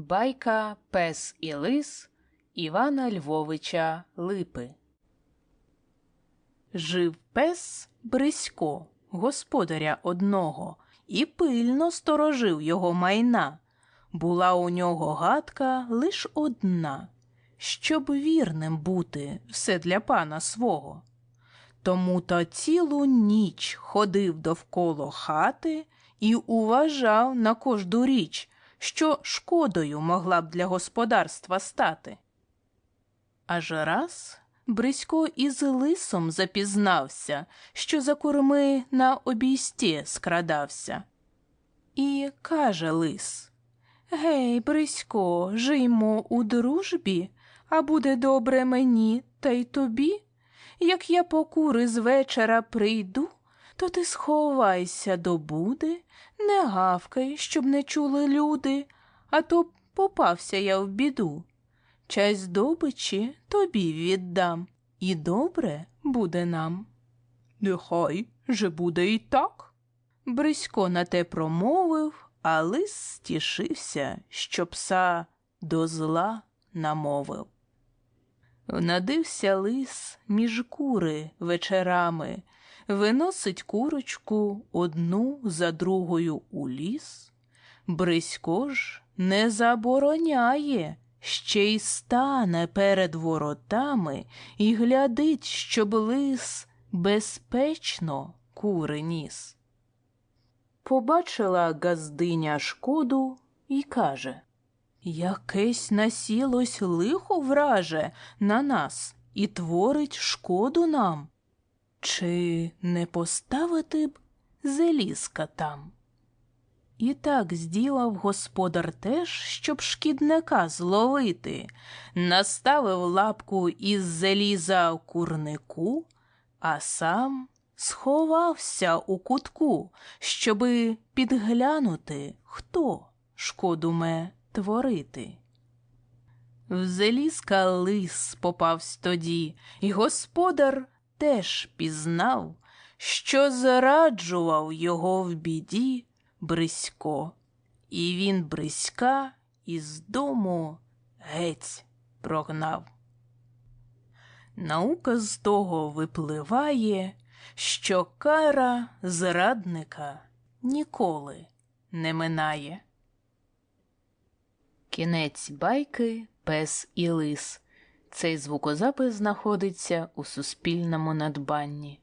Байка Пес і Лис Івана Львовича Липи. Жив пес Брисько, господаря одного, і пильно сторожив його майна. Була у нього гадка лиш одна, щоб вірним бути все для пана свого. Тому то цілу ніч ходив довкола хати і уважав на кожну річ, що шкодою могла б для господарства стати. Аж раз Брисько із лисом запізнався, що за курми на обійсті скрадався. І каже лис Гей, Брисько, жиймо у дружбі, а буде добре мені та й тобі. Як я по кури з вечора прийду, то ти сховайся до буди, не гавкай, щоб не чули люди, а то попався я в біду. Часть здобичі тобі віддам, і добре буде нам. Нехай же буде і так. Брисько на те промовив, а лис стішився, що пса до зла намовив. Надився лис між кури вечорами, виносить курочку одну за другою у ліс. Брисько ж не забороняє, ще й стане перед воротами і глядить, щоб лис безпечно кури ніс. Побачила газдиня шкоду і каже Якесь насілось лихо враже на нас і творить шкоду нам. Чи не поставити б зеліска там? І так зділав господар теж, щоб шкідника зловити, наставив лапку із заліза курнику, а сам сховався у кутку, щоби підглянути, хто шкоду ме творити. В залізка лис попавсь тоді, і господар теж пізнав, що зараджував його в біді Брисько, і він Бриська із дому геть прогнав. Наука з того випливає, що кара зрадника ніколи не минає. Кінець байки Пес і Лис. Цей звукозапис знаходиться у суспільному надбанні.